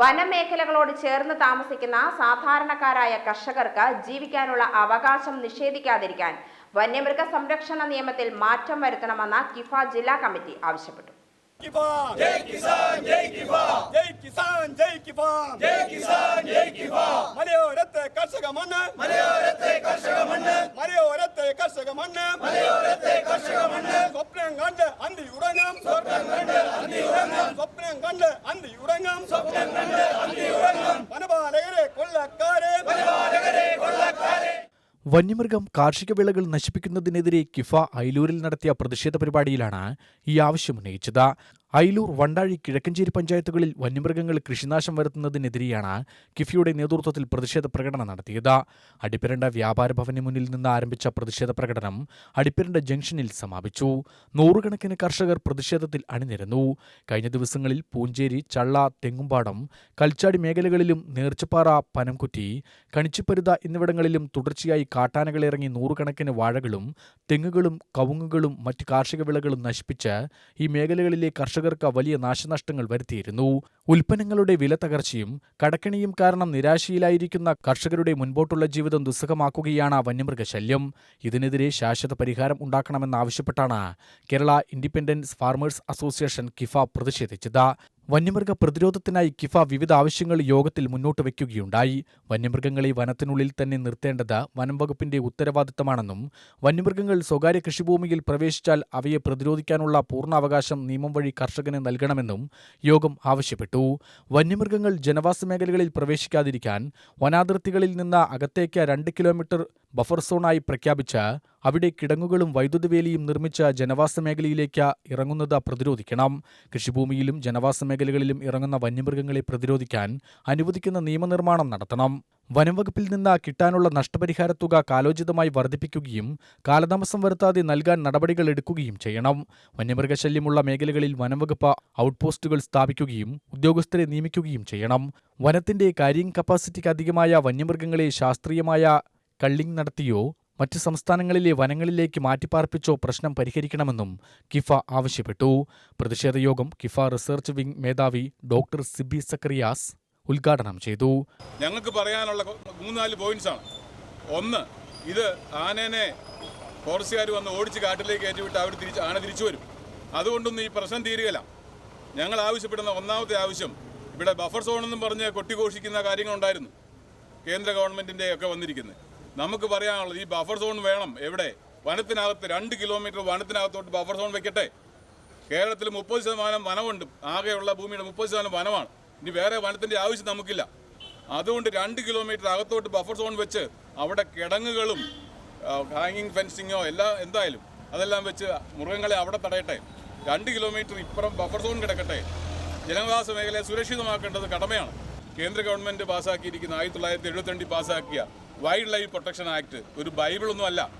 വനമേഖലകളോട് ചേർന്ന് താമസിക്കുന്ന സാധാരണക്കാരായ കർഷകർക്ക് ജീവിക്കാനുള്ള അവകാശം നിഷേധിക്കാതിരിക്കാൻ വന്യമൃഗ സംരക്ഷണ നിയമത്തിൽ മാറ്റം വരുത്തണമെന്ന് കിഫ ജില്ലാ കമ്മിറ്റി ആവശ്യപ്പെട്ടു. കിഫാൻ ജയ് കിസാൻ ജയ് കിഫാൻ ജയ് കിസാൻ ജയ് കിഫാൻ ജയ് കിസാൻ ജയ് കിഫാൻ മലയോരത്തെ കർഷക മണ്ണ്. മലയോരത്തെ കർഷക മണ്ണ്. മലയോരത്തെ കർഷക മണ്ണ്. വന്യമൃഗം കാർഷിക വിളകൾ നശിപ്പിക്കുന്നതിനെതിരെ കിഫ ഐലൂരിൽ നടത്തിയ പ്രതിഷേധ പരിപാടിയിലാണ് ഈ ആവശ്യം ആവശ്യമുന്നയിച്ചത് ഐലൂർ വണ്ടാഴി കിഴക്കഞ്ചേരി പഞ്ചായത്തുകളിൽ വന്യമൃഗങ്ങൾ കൃഷിനാശം വരുത്തുന്നതിനെതിരെയാണ് കിഫിയുടെ നേതൃത്വത്തിൽ പ്രതിഷേധ പ്രകടനം നടത്തിയത്. അടിപ്പിരണ്ട വ്യാപാര ഭവന് മുന്നിൽ നിന്ന് ആരംഭിച്ച പ്രതിഷേധ പ്രകടനം അടിപ്പിരണ്ട ജംഗ്ഷനിൽ സമാപിച്ചു. നൂറുകണക്കിന് കർഷകർ പ്രതിഷേധത്തിൽ അണിനിരന്നു. കഴിഞ്ഞ ദിവസങ്ങളിൽ പൂഞ്ചേരി ചള്ള തെങ്ങുംപാടം കൽച്ചാടി മേഖലകളിലും നേർച്ചപ്പാറ പനംകുറ്റി കണിച്ചിപ്പരുത എന്നിവിടങ്ങളിലും തുടർച്ചയായി കാട്ടാനകളിറങ്ങി നൂറുകണക്കിന് വാഴകളും തെങ്ങുകളും കവുങ്ങുകളും മറ്റ് കാർഷിക വിളകളും നശിപ്പിച്ച് ഈ മേഖലകളിലെ കർഷകർക്ക് വലിയ നാശനഷ്ടങ്ങൾ വരുത്തിയിരുന്നു. ഉൽപ്പന്നങ്ങളുടെ വില തകർച്ചയും കടക്കണിയും കാരണം നിരാശയിലായിരിക്കുന്ന കർഷകരുടെ മുൻപോട്ടുള്ള ജീവിതം ദുസ്സഹമാക്കുകയാണ് വന്യമൃഗശല്യം. ഇതിനെതിരെ ശാശ്വത പരിഹാരം ഉണ്ടാക്കണമെന്നാവശ്യപ്പെട്ടാണ് Kerala independence farmers association KIFA പ്രതിഷേധിച്ചത്. വന്യമൃഗ പ്രതിരോധത്തിനായി കിഫ വിവിധ ആവശ്യങ്ങൾ യോഗത്തിൽ മുന്നോട്ട് വയ്ക്കുകയുണ്ടായി. വന്യമൃഗങ്ങളെ വനത്തിനുള്ളിൽ തന്നെ നിർത്തേണ്ടത് വനംവകുപ്പിന്റെ ഉത്തരവാദിത്തമാണെന്നും വന്യമൃഗങ്ങൾ സ്വകാര്യ കൃഷിഭൂമിയിൽ പ്രവേശിച്ചാൽ അവയെ പ്രതിരോധിക്കാനുള്ള പൂർണാവകാശം നിയമം വഴി കർഷകന് നൽകണമെന്നും യോഗം ആവശ്യപ്പെട്ടു. വന്യമൃഗങ്ങൾ ജനവാസ മേഖലകളിൽ പ്രവേശിക്കാതിരിക്കാൻ വനാതിർത്തികളിൽ നിന്ന് അകത്തേക്ക് രണ്ട് കിലോമീറ്റർ ബഫർ സോണായി പ്രഖ്യാപിച്ച് അവിടെ കിടങ്ങുകളും വൈദ്യുതി വേലിയും നിർമ്മിച്ച ജനവാസ മേഖലയിലേക്ക് ഇറങ്ങുന്നത് പ്രതിരോധിക്കണം. കൃഷിഭൂമിയിലും ജനവാസ മേഖലകളിലും ഇറങ്ങുന്ന വന്യമൃഗങ്ങളെ പ്രതിരോധിക്കാൻ അനുവദിക്കുന്ന നിയമനിർമ്മാണം നടത്തണം. വനംവകുപ്പിൽ നിന്ന് കിട്ടാനുള്ള നഷ്ടപരിഹാര തുക കാലോചിതമായി വർദ്ധിപ്പിക്കുകയും കാലതാമസം വരുത്താതെ നൽകാൻ നടപടികൾ എടുക്കുകയും ചെയ്യണം. വന്യമൃഗശല്യമുള്ള മേഖലകളിൽ വനംവകുപ്പ് ഔട്ട്പോസ്റ്റുകൾ സ്ഥാപിക്കുകയും ഉദ്യോഗസ്ഥരെ നിയമിക്കുകയും ചെയ്യണം. വനത്തിന്റെ കാരിയിങ് കപ്പാസിറ്റിക്ക് അധികമായ വന്യമൃഗങ്ങളെ ശാസ്ത്രീയമായ കള്ളിംഗ് നടത്തിയോ മറ്റ് സംസ്ഥാനങ്ങളിലെ വനങ്ങളിലേക്ക് മാറ്റിപ്പാർപ്പിച്ചോ പ്രശ്നം പരിഹരിക്കണമെന്നും കിഫ ആവശ്യപ്പെട്ടു. പ്രതിഷേധ യോഗം കിഫ റിസർച്ച് വിംഗ് മേധാവി ഡോക്ടർ സിബി സക്രിയാസ് ഉദ്ഘാടനം ചെയ്തു. ഞങ്ങൾക്ക് പറയാനുള്ള മൂന്നാൽ പോയിന്റ്സ് ആണ്. ഒന്ന് ഇത് ആനേനെ ഫോറസ്റ്റുകാർ വന്ന് ഓടിച്ച് കാട്ടിലേക്ക് ഏറ്റുവിട്ട് അവർ തിരിച്ച് ആന തിരിച്ചു വരും. അതുകൊണ്ടൊന്നും ഈ പ്രശ്നം തീരുകയില്ല. ഞങ്ങൾ ആവശ്യപ്പെടുന്ന ഒന്നാമത്തെ ആവശ്യം ഇവിടെ ബഫർ സോൺ എന്നും പറഞ്ഞ് കൊട്ടിഘോഷിക്കുന്ന കാര്യങ്ങളുണ്ടായിരുന്നു. കേന്ദ്ര ഗവൺമെന്റിന്റെ ഒക്കെ വന്നിരിക്കുന്നത്. നമുക്ക് പറയാനുള്ളത് ഈ ബഫർ സോൺ വേണം. എവിടെ? വനത്തിനകത്ത് രണ്ട് കിലോമീറ്റർ വനത്തിനകത്തോട്ട് ബഫർ സോൺ വെക്കട്ടെ. കേരളത്തിൽ മുപ്പത് ശതമാനം വനമുണ്ട്. ആകെയുള്ള ഭൂമിയുടെ മുപ്പത് ശതമാനം വനമാണ്. ഇനി വേറെ വനത്തിന്റെ ആവശ്യം നമുക്കില്ല. അതുകൊണ്ട് രണ്ട് കിലോമീറ്റർ അകത്തോട്ട് ബഫർ സോൺ വെച്ച് അവിടെ കിടങ്ങുകളും ഹാങ്ങിങ് ഫെൻസിങ്ങോ എല്ലാം എന്തായാലും അതെല്ലാം വെച്ച് മൃഗങ്ങളെ അവിടെ തടയട്ടെ. രണ്ട് കിലോമീറ്റർ ഇപ്പുറം ബഫർ സോൺ കിടക്കട്ടെ. ജനവാസ മേഖലയെ സുരക്ഷിതമാക്കേണ്ടത് കടമയാണ്. കേന്ദ്ര ഗവൺമെന്റ് പാസ്സാക്കിയിരിക്കുന്ന ആയിരത്തി തൊള്ളായിരത്തി എഴുപത്തിരണ്ടിൽ പാസ്സാക്കിയ വൈൽഡ് ലൈഫ് പ്രൊട്ടക്ഷൻ ആക്ട് ഒരു ബൈബിളൊന്നും അല്ല.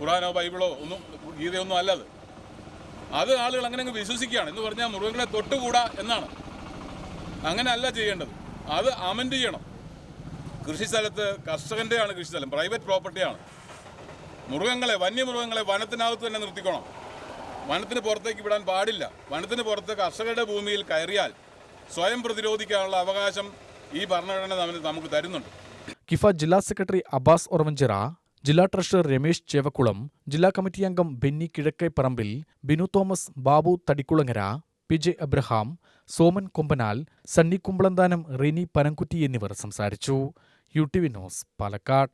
ഖുറാനോ ബൈബിളോ ഒന്നും ഗീതയൊന്നും അല്ല അത്. ആളുകൾ അങ്ങനെ അങ്ങ് വിശ്വസിക്കുകയാണ്. എന്ന് പറഞ്ഞാൽ മൃഗങ്ങളെ തൊട്ടുകൂടാ എന്നാണ്. അങ്ങനെ അല്ല ചെയ്യേണ്ടത്. അത് അമെൻഡ് ചെയ്യണം. കൃഷി കൃഷിസ്ഥലത്ത് കർഷകന്റെയാണ് കൃഷിസ്ഥലം പ്രൈവറ്റ് പ്രോപ്പർട്ടിയാണ് മൃഗങ്ങളെ വന്യമൃഗങ്ങളെ വനത്തിനകത്ത് തന്നെ നിർത്തിക്കണം. വനത്തിന് പുറത്തേക്ക് വിടാൻ പാടില്ല. വനത്തിന് പുറത്ത് കർഷകരുടെ ഭൂമിയിൽ കയറിയാൽ സ്വയം പ്രതിരോധിക്കാനുള്ള അവകാശം ഈ ഭരണഘടന നമുക്ക് തരുന്നുണ്ട്. കിഫ ജില്ലാ സെക്രട്ടറി അബ്ബാസ് ഒറവഞ്ചിറ ജില്ലാ ട്രഷറർ രമേശ് ചേവക്കുളം ജില്ലാ കമ്മിറ്റി അംഗം ബെന്നി കിഴക്കേപ്പറമ്പിൽ ബിനു തോമസ് ബാബു തടിക്കുളങ്ങര പി ജെ അബ്രഹാം സോമൻ കൊമ്പനാൽ സണ്ണി കുമ്പളന്താനം റിനി പനംകുറ്റി എന്നിവർ സംസാരിച്ചു. U T V news Palakkad.